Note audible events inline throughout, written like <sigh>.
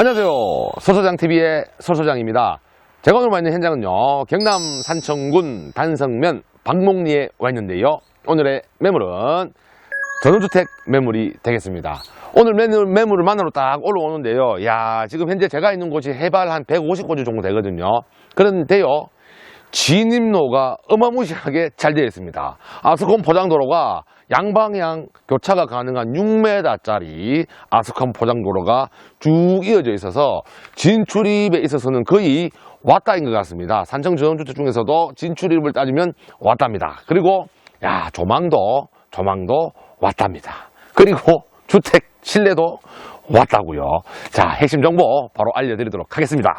안녕하세요. 소소장TV의 소소장입니다. 제가 오늘 와 있는 현장은요, 경남 산청군 단성면 박목리에 와 있는데요. 오늘의 매물은 전원주택 매물이 되겠습니다. 오늘 매물, 매물을 만나러 딱 올라오는데요. 야, 지금 현재 제가 있는 곳이 해발 한 150고지 정도 되거든요. 그런데요, 진입로가 어마무시하게 잘 되어 있습니다. 아스콘 포장도로가 양방향 교차가 가능한 6m짜리 아스콘 포장도로가 쭉 이어져 있어서 진출입에 있어서는 거의 왔다인 것 같습니다. 산청 전원주택 중에서도 진출입을 따지면 왔답니다. 그리고 야 조망도 조망도 왔답니다. 그리고 주택 실내도 왔다고요. 자 핵심 정보 바로 알려드리도록 하겠습니다.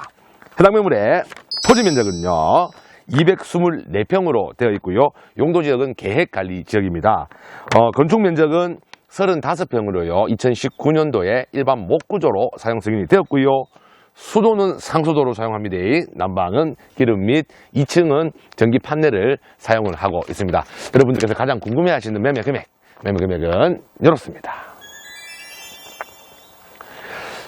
해당 매물의 토지 면적은요. 224평으로 되어 있고요. 용도 지역은 계획 관리 지역입니다. 어, 건축 면적은 35평으로요. 2019년도에 일반 목구조로 사용 승인이 되었고요. 수도는 상수도로 사용합니다. 난방은 기름 및 2층은 전기 판넬을 사용을 하고 있습니다. 여러분들께서 가장 궁금해 하시는 매매 금액, 매매 금액은 이렇습니다.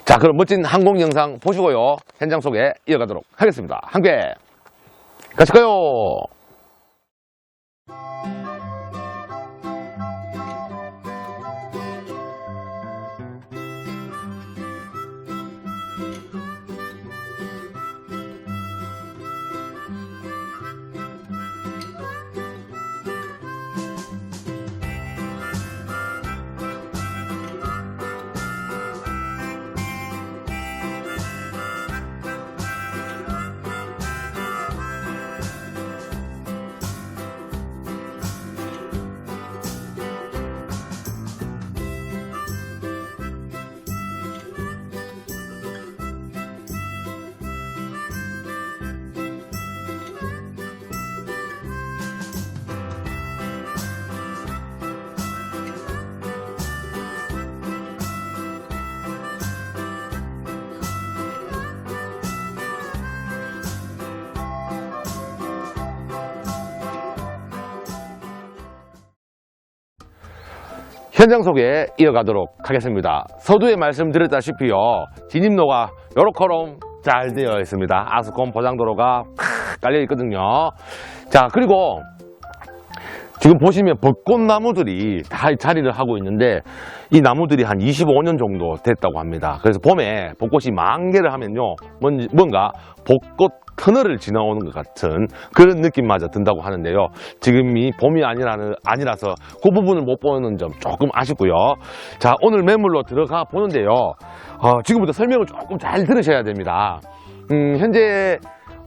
자, 그럼 멋진 항공 영상 보시고요. 현장 속에 이어가도록 하겠습니다. 함께 가실까요? 현장 소개 이어가도록 하겠습니다. 서두에 말씀드렸다시피요. 진입로가 요렇게럼 잘 되어 있습니다. 아스콘 포장도로가 팍 깔려 있거든요. 자, 그리고 지금 보시면 벚꽃나무들이 다 자리를 하고 있는데 이 나무들이 한 25년 정도 됐다고 합니다. 그래서 봄에 벚꽃이 만개를 하면요. 뭔지- 뭔가 벚꽃 터널을 지나오는 것 같은 그런 느낌마저 든다고 하는데요. 지금이 봄이 아니라는, 아니라서 그 부분을 못 보는 점 조금 아쉽고요. 자, 오늘 매물로 들어가 보는데요. 어, 지금부터 설명을 조금 잘 들으셔야 됩니다. 음, 현재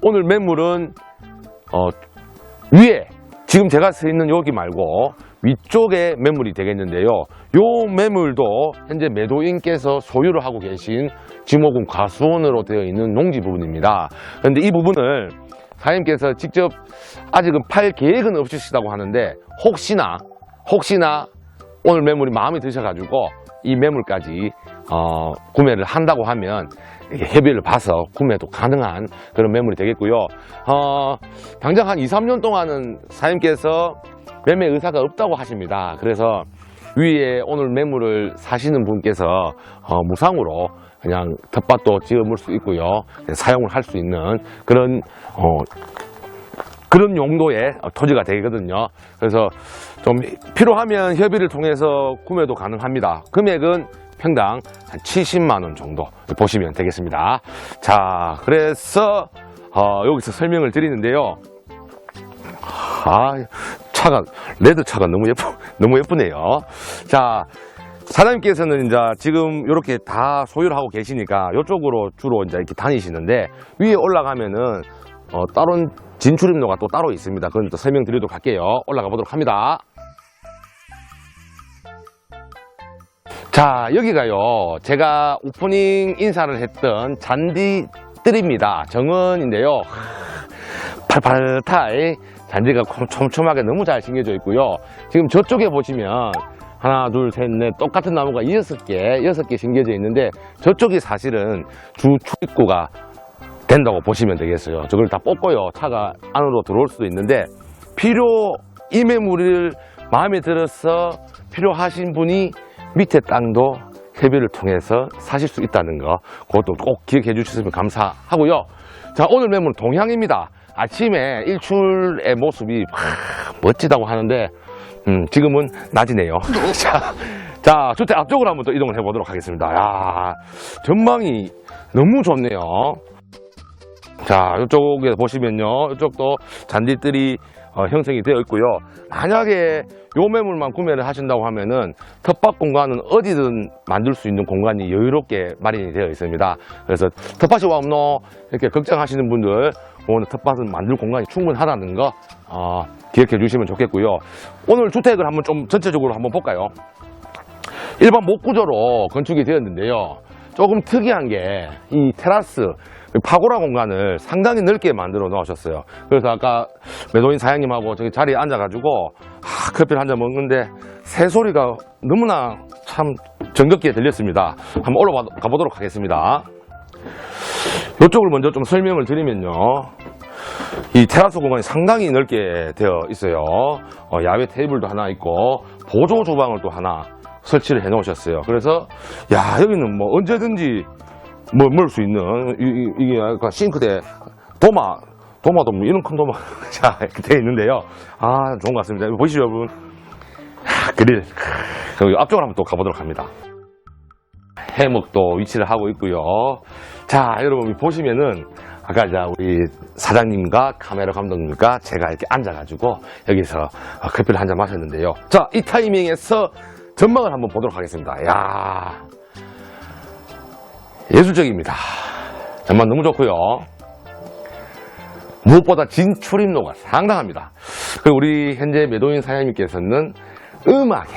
오늘 매물은 어, 위에 지금 제가 서 있는 여기 말고 위쪽에 매물이 되겠는데요. 요 매물도 현재 매도인께서 소유를 하고 계신 지목군 과수원으로 되어 있는 농지 부분입니다. 그런데 이 부분을 사장님께서 직접 아직은 팔 계획은 없으시다고 하는데 혹시나 혹시나 오늘 매물이 마음에 드셔가지고 이 매물까지 어, 구매를 한다고 하면 협의를 봐서 구매도 가능한 그런 매물이 되겠고요. 어, 당장 한 2, 3년 동안은 사장님께서 매매 의사가 없다고 하십니다. 그래서 위에 오늘 매물을 사시는 분께서 어, 무상으로 그냥 텃밭도 지어물 수 있고요. 사용을 할 수 있는 그런 어, 그런 용도의 토지가 되거든요. 그래서 좀 필요하면 협의를 통해서 구매도 가능합니다. 금액은 평당 한 70만 원 정도 보시면 되겠습니다. 자, 그래서 어, 여기서 설명을 드리는데요. 아, 차가 레드 차가 너무 예쁘 <laughs> 너무 예쁘네요. 자, 사장님께서는 이제 지금 이렇게 다 소유를 하고 계시니까 이쪽으로 주로 이제 이렇게 다니시는데 위에 올라가면은 어, 다른 진출입로가 또 따로 있습니다. 그건 또 설명드리도록 할게요. 올라가 보도록 합니다. 자, 여기가요. 제가 오프닝 인사를 했던 잔디뜰입니다. 정원인데요. 팔팔탈 잔디가 촘촘하게 너무 잘 심겨져 있고요. 지금 저쪽에 보시면 하나, 둘, 셋, 넷 똑같은 나무가 여섯 개, 여섯 개 심겨져 있는데 저쪽이 사실은 주 출입구가 된다고 보시면 되겠어요. 저걸 다 뽑고요. 차가 안으로 들어올 수도 있는데 필요 이 매물을 마음에 들어서 필요하신 분이 밑에 땅도 협의를 통해서 사실 수 있다는 거 그것도 꼭 기억해 주셨으면 감사하고요. 자 오늘 매물 동향입니다. 아침에 일출의 모습이 막 멋지다고 하는데 음, 지금은 낮이네요. <laughs> <laughs> 자, 자, 주택 앞쪽으로 한번 또 이동을 해보도록 하겠습니다. 야, 전망이 너무 좋네요. 자, 이쪽에 보시면요. 이쪽도 잔디들이 어, 형성이 되어 있고요. 만약에 요 매물만 구매를 하신다고 하면은 텃밭 공간은 어디든 만들 수 있는 공간이 여유롭게 마련이 되어 있습니다. 그래서 텃밭이 와 없노? 이렇게 걱정하시는 분들 오늘 텃밭은 만들 공간이 충분하다는 거 어, 기억해 주시면 좋겠고요. 오늘 주택을 한번 좀 전체적으로 한번 볼까요? 일반 목구조로 건축이 되었는데요. 조금 특이한 게 이 테라스 파고라 공간을 상당히 넓게 만들어 놓으셨어요. 그래서 아까 매도인 사장님하고 저기 자리에 앉아가지고 아, 커피를 한 잔 먹는데 새 소리가 너무나 참 정겹게 들렸습니다. 한번 올라가 보도록 하겠습니다. 이쪽을 먼저 좀 설명을 드리면요. 이 테라스 공간이 상당히 넓게 되어 있어요. 어, 야외 테이블도 하나 있고 보조 주방을 또 하나 설치를 해 놓으셨어요. 그래서 야 여기는 뭐 언제든지 뭐 먹을 수 있는 이, 이, 게 약간 싱크대 도마 도마도 뭐 이런 큰 도마 <laughs> 자 되어 있는데요. 아 좋은 것 같습니다. 보시죠 여러분. 아, 그릴 여기 앞쪽으로 한번 또 가보도록 합니다. 해먹도 위치를 하고 있고요. 자, 여러분 보시면은 아까 이제 우리 사장님과 카메라 감독님과 제가 이렇게 앉아가지고 여기서 커피를 한 잔 마셨는데요. 자, 이 타이밍에서 전망을 한번 보도록 하겠습니다. 야 예술적입니다. 전망 너무 좋고요. 무엇보다 진출입로가 상당합니다. 그리고 우리 현재 매도인 사장님께서는 음악에,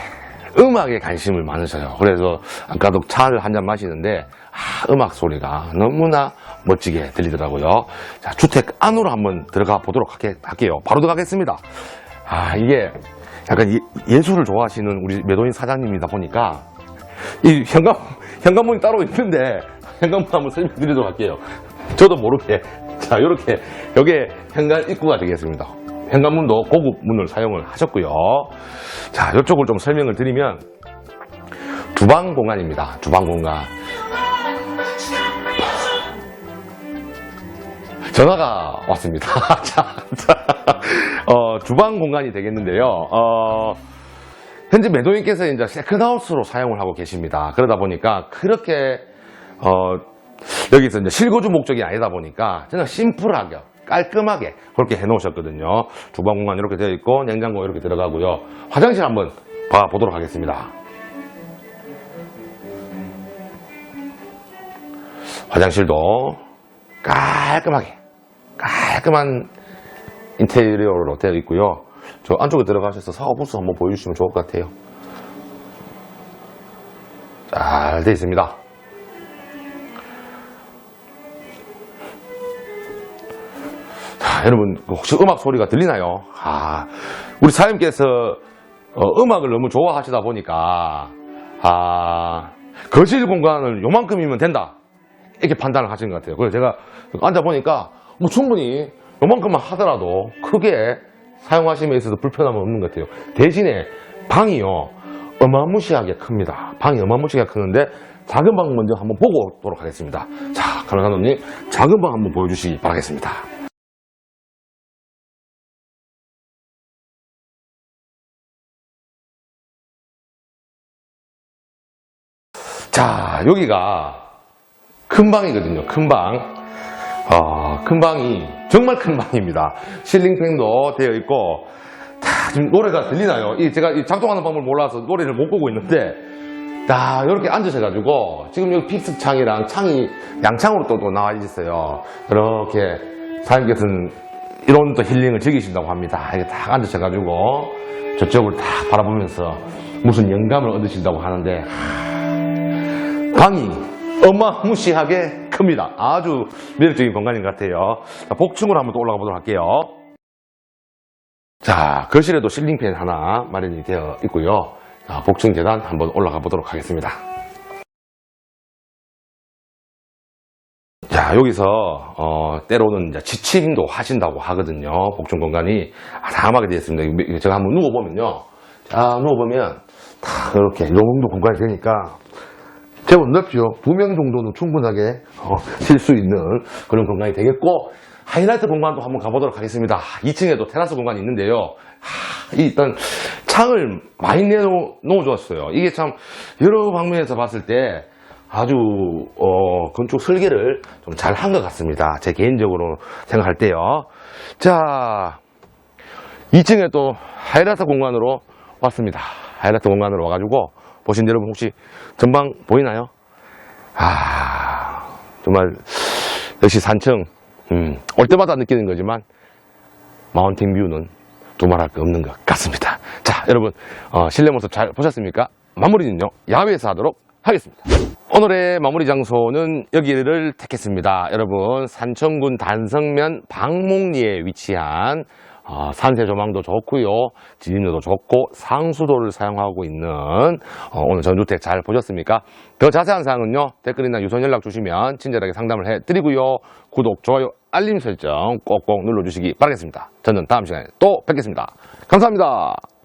음악에 관심을 많으셔요. 그래서 아까도 차를 한 잔 마시는데, 아, 음악 소리가 너무나 멋지게 들리더라고요. 자, 주택 안으로 한번 들어가 보도록 할게, 할게요. 바로 들어가겠습니다. 아, 이게 약간 예, 술을 좋아하시는 우리 매도인 사장님이다 보니까, 이 현관, 현관문이 따로 있는데, 현관문 한번 설명드리도록 할게요. 저도 모르게. 자, 요렇게, 여기에 현관 입구가 되겠습니다. 현관문도 고급 문을 사용을 하셨고요. 자, 이쪽을 좀 설명을 드리면, 주방 공간입니다. 주방 공간. 전화가 왔습니다. <laughs> 자, 자, 어, 주방 공간이 되겠는데요. 어, 현재 매도인께서 이제 세컨하우스로 사용을 하고 계십니다. 그러다 보니까 그렇게 어, 여기서 이제 실거주 목적이 아니다 보니까 그냥 심플하게 깔끔하게 그렇게 해놓으셨거든요. 주방 공간 이렇게 되어 있고 냉장고 이렇게 들어가고요. 화장실 한번 봐보도록 하겠습니다. 화장실도 깔끔하게 깔끔한 인테리어로 되어 있고요. 저 안쪽에 들어가셔서 사과부스 한번 보여주시면 좋을 것 같아요. 잘 되어 있습니다. 자, 여러분 혹시 음악 소리가 들리나요? 아, 우리 사장님께서 어, 음악을 너무 좋아하시다 보니까 아, 거실 공간을 요만큼이면 된다 이렇게 판단을 하신 것 같아요. 그래서 제가 앉아 보니까 뭐 충분히 요만큼만 하더라도 크게 사용하심에 있어서 불편함은 없는 것 같아요. 대신에 방이요 어마무시하게 큽니다. 방이 어마무시하게 크는데 작은 방 먼저 한번 보고 오도록 하겠습니다. 자, 감독님 작은 방 한번 보여주시기 바라겠습니다. 자, 여기가 큰 방이거든요. 큰 방. 어, 큰 방이 정말 큰 방입니다. 실링팬도 되어 있고 다 지금 노래가 들리나요? 이 제가 이 작동하는 방법을 몰라서 노래를 못 보고 있는데 다 이렇게 앉으셔가지고 지금 여기 픽스 창이랑 창이 양창으로 또, 또 나와 있어요. 이렇게 사장님께서는 이런 또 힐링을 즐기신다고 합니다. 이렇게 딱 앉으셔가지고 저쪽을 딱 바라보면서 무슨 영감을 얻으신다고 하는데 방이 어마무시하게 큽니다. 아주 매력적인 공간인 것 같아요. 자, 복층으로 한번 또 올라가 보도록 할게요. 자, 거실에도 실링팬 하나 마련이 되어 있고요. 자, 복층 계단 한번 올라가 보도록 하겠습니다. 자, 여기서 어, 때로는 이제 지침도 하신다고 하거든요. 복층 공간이 아담하게 되어 있습니다. 제가 한번 누워보면요. 자, 누워보면 다 이렇게 이 정도 공간이 되니까 제법 넓죠. 두 명 정도는 충분하게 쉴수 있는 그런 공간이 되겠고 하이라이트 공간도 한번 가보도록 하겠습니다. 2층에도 테라스 공간이 있는데요. 하, 이 일단 창을 많이 내놓아줬어요. 이게 참 여러 방면에서 봤을 때 아주 어, 건축 설계를 좀 잘 한 것 같습니다. 제 개인적으로 생각할 때요. 자, 2층에 또 하이라이트 공간으로 왔습니다. 하이라이트 공간으로 와가지고 보신 여러분 혹시 전방 보이나요? 아 정말 역시 산청 음, 올 때마다 느끼는 거지만 마운틴 뷰는 두말할 거 없는 것 같습니다. 자 여러분 어, 실내 모습 잘 보셨습니까? 마무리는요 야외에서 하도록 하겠습니다. 오늘의 마무리 장소는 여기를 택했습니다. 여러분 산청군 단성면 방목리에 위치한 어, 산세 조망도 좋고요, 진입로도 좋고 상수도를 사용하고 있는 어, 오늘 전주택 잘 보셨습니까? 더 자세한 사항은요 댓글이나 유선 연락 주시면 친절하게 상담을 해드리고요. 구독, 좋아요, 알림 설정 꼭꼭 눌러주시기 바라겠습니다. 저는 다음 시간에 또 뵙겠습니다. 감사합니다.